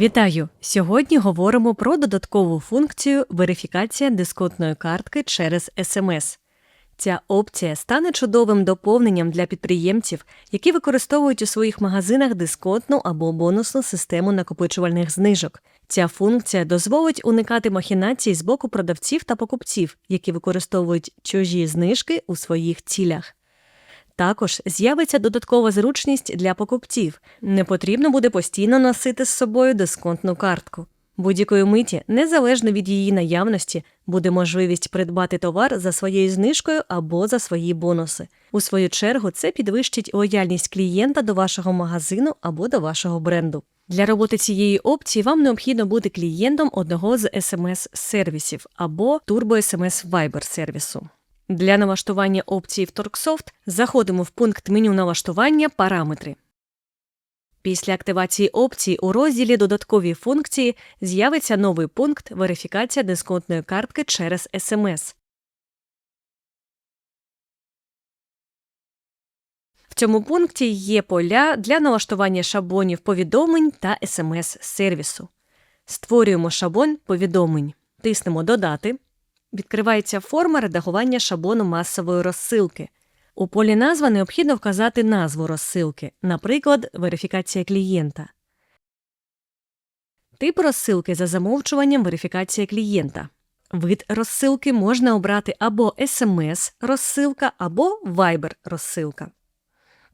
Вітаю! Сьогодні говоримо про додаткову функцію верифікація дисконтної картки через СМС. Ця опція стане чудовим доповненням для підприємців, які використовують у своїх магазинах дисконтну або бонусну систему накопичувальних знижок. Ця функція дозволить уникати махінацій з боку продавців та покупців, які використовують чужі знижки у своїх цілях. Також з'явиться додаткова зручність для покупців. Не потрібно буде постійно носити з собою дисконтну картку. Будь-якої миті, незалежно від її наявності, буде можливість придбати товар за своєю знижкою або за свої бонуси. У свою чергу, це підвищить лояльність клієнта до вашого магазину або до вашого бренду. Для роботи цієї опції вам необхідно бути клієнтом одного з SMS-сервісів або Turbo SMS Viber сервісу. Для налаштування опції в TorqueSoft заходимо в пункт меню налаштування Параметри. Після активації опції у розділі Додаткові функції з'явиться новий пункт Верифікація дисконтної картки через СМС. В цьому пункті є поля для налаштування шаблонів повідомлень та СМС-сервісу. Створюємо шаблон повідомлень, тиснемо Додати. Відкривається форма редагування шаблону масової розсилки. У полі назва необхідно вказати назву розсилки, наприклад, верифікація клієнта. Тип розсилки за замовчуванням верифікація клієнта. Вид розсилки можна обрати або SMS розсилка, або Viber розсилка.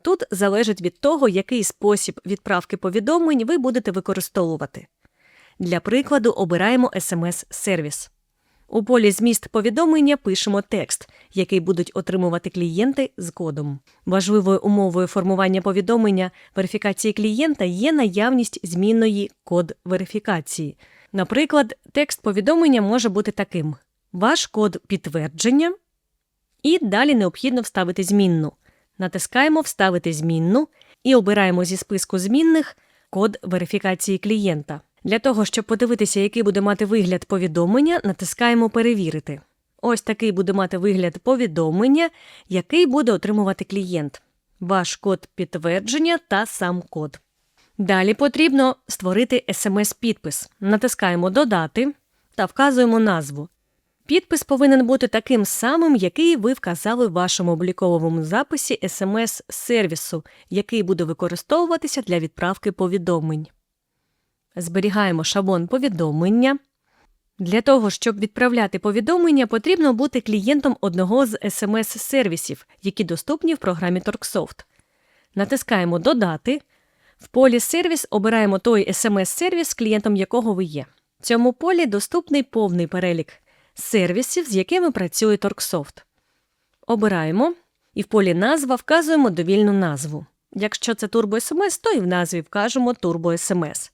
Тут залежить від того, який спосіб відправки повідомлень ви будете використовувати. Для прикладу обираємо SMS-сервіс. У полі зміст повідомлення пишемо текст, який будуть отримувати клієнти з кодом. Важливою умовою формування повідомлення верифікації клієнта є наявність змінної код верифікації. Наприклад, текст повідомлення може бути таким: ваш код підтвердження, і далі необхідно вставити змінну. Натискаємо Вставити змінну і обираємо зі списку змінних код верифікації клієнта. Для того, щоб подивитися, який буде мати вигляд повідомлення, натискаємо Перевірити. Ось такий буде мати вигляд повідомлення, який буде отримувати клієнт, ваш код підтвердження та сам код. Далі потрібно створити смс-підпис. Натискаємо Додати та вказуємо назву. Підпис повинен бути таким самим, який ви вказали в вашому обліковому записі смс-сервісу, який буде використовуватися для відправки повідомлень. Зберігаємо шаблон повідомлення. Для того, щоб відправляти повідомлення, потрібно бути клієнтом одного з SMS-сервісів, які доступні в програмі TorqueSoft. Натискаємо Додати. В полі Сервіс обираємо той SMS-сервіс, клієнтом якого ви є. В цьому полі доступний повний перелік сервісів, з якими працює TorqueSoft. Обираємо і в полі Назва вказуємо довільну назву. Якщо це Turbo SMS, то і в назві вкажемо Turbo SMS.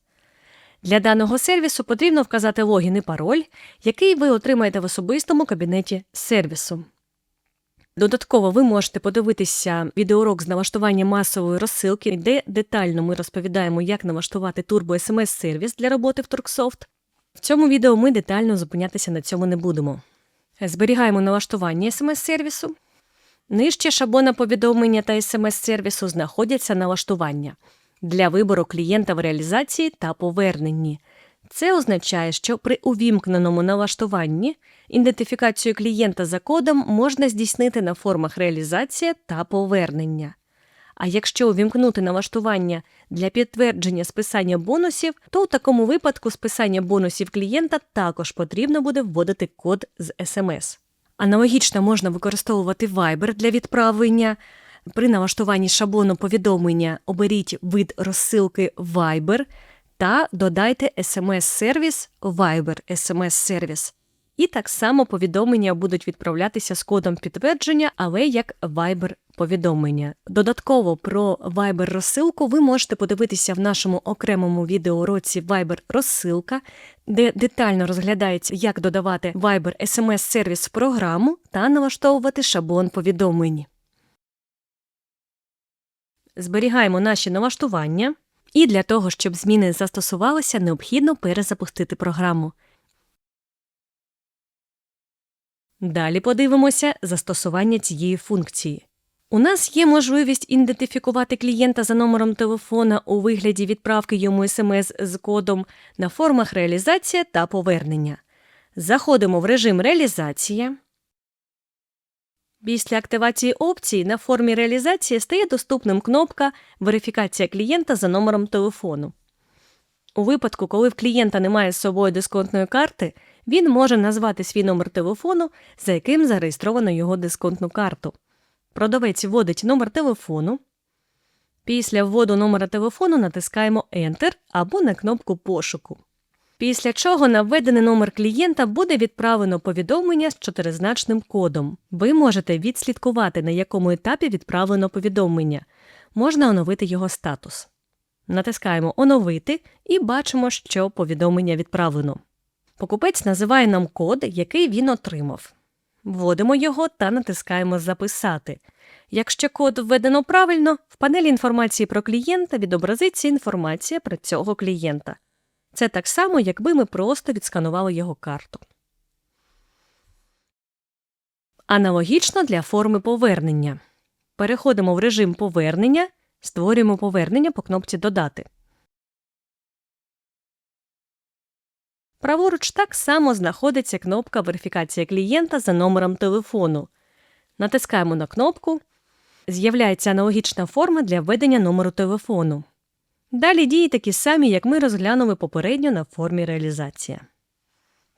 Для даного сервісу потрібно вказати логін і пароль, який ви отримаєте в особистому кабінеті сервісу. Додатково ви можете подивитися відеоурок з налаштування масової розсилки, де детально ми розповідаємо, як налаштувати Turbo SMS сервіс для роботи в TorqueSoft. В цьому відео ми детально зупинятися на цьому не будемо. Зберігаємо налаштування SMS-сервісу. Нижче шаблона повідомлення та SMS-сервісу знаходяться налаштування для вибору клієнта в реалізації та поверненні. Це означає, що при увімкненому налаштуванні ідентифікацію клієнта за кодом можна здійснити на формах реалізація та повернення. А якщо увімкнути налаштування для підтвердження списання бонусів, то у такому випадку списання бонусів клієнта також потрібно буде вводити код з SMS. Аналогічно можна використовувати Viber для відправлення. При налаштуванні шаблону повідомлення оберіть вид розсилки Viber та додайте SMS-сервіс Viber SMS-сервіс. І так само повідомлення будуть відправлятися з кодом підтвердження, але як Viber повідомлення. Додатково про Viber розсилку ви можете подивитися в нашому окремому відеоуроці Viber розсилка, де детально розглядається, як додавати Viber SMS-сервіс в програму та налаштовувати шаблон повідомлень. Зберігаємо наші налаштування, і для того, щоб зміни застосувалися, необхідно перезапустити програму. Далі подивимося застосування цієї функції. У нас є можливість ідентифікувати клієнта за номером телефона у вигляді відправки йому смс з кодом на формах реалізація та повернення. Заходимо в режим реалізація. Після активації опції на формі реалізації стає доступним кнопка Верифікація клієнта за номером телефону. У випадку, коли в клієнта немає з собою дисконтної карти, він може назвати свій номер телефону, за яким зареєстровано його дисконтну карту. Продавець вводить номер телефону. Після вводу номера телефону натискаємо Enter або на кнопку пошуку. Після чого на введений номер клієнта буде відправлено повідомлення з чотиризначним кодом. Ви можете відслідкувати, на якому етапі відправлено повідомлення. Можна оновити його статус. Натискаємо Оновити і бачимо, що повідомлення відправлено. Покупець називає нам код, який він отримав. Вводимо його та натискаємо Записати. Якщо код введено правильно, в панелі інформації про клієнта відобразиться інформація про цього клієнта. Це так само, якби ми просто відсканували його карту. Аналогічно для форми повернення. Переходимо в режим повернення, створюємо повернення по кнопці Додати. Праворуч так само знаходиться кнопка Верифікація клієнта за номером телефону. Натискаємо на кнопку. З'являється аналогічна форма для введення номеру телефону. Далі дії такі самі, як ми розглянули попередньо на формі реалізація.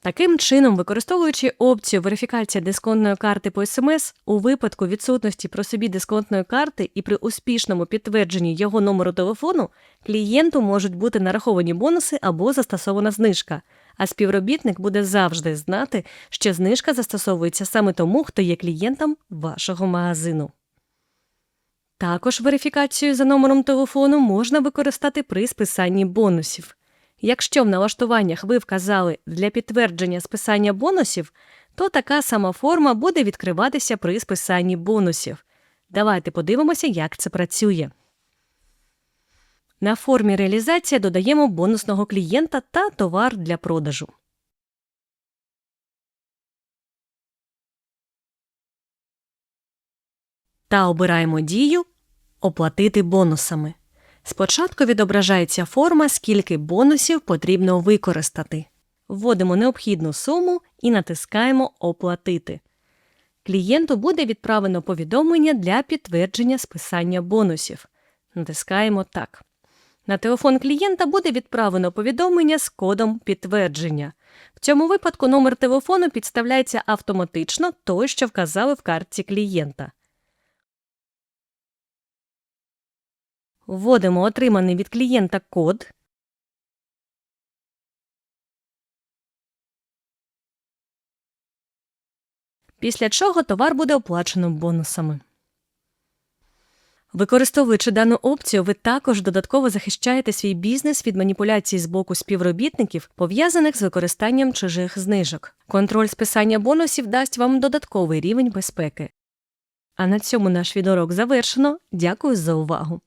Таким чином, використовуючи опцію верифікація дисконтної карти по СМС, у випадку відсутності про собі дисконтної карти і при успішному підтвердженні його номеру телефону, клієнту можуть бути нараховані бонуси або застосована знижка, а співробітник буде завжди знати, що знижка застосовується саме тому, хто є клієнтом вашого магазину. Також верифікацію за номером телефону можна використати при списанні бонусів. Якщо в налаштуваннях ви вказали для підтвердження списання бонусів, то така сама форма буде відкриватися при списанні бонусів. Давайте подивимося, як це працює. На формі реалізація додаємо бонусного клієнта та товар для продажу. Та обираємо дію Оплатити бонусами. Спочатку відображається форма, скільки бонусів потрібно використати. Вводимо необхідну суму і натискаємо Оплатити. Клієнту буде відправлено повідомлення для підтвердження списання бонусів. Натискаємо Так. На телефон клієнта буде відправлено повідомлення з кодом підтвердження. В цьому випадку номер телефону підставляється автоматично той, що вказали в картці клієнта. Вводимо отриманий від клієнта код. Після чого товар буде оплачено бонусами. Використовуючи дану опцію, ви також додатково захищаєте свій бізнес від маніпуляцій з боку співробітників, пов'язаних з використанням чужих знижок. Контроль списання бонусів дасть вам додатковий рівень безпеки. А на цьому наш відеоурок завершено. Дякую за увагу!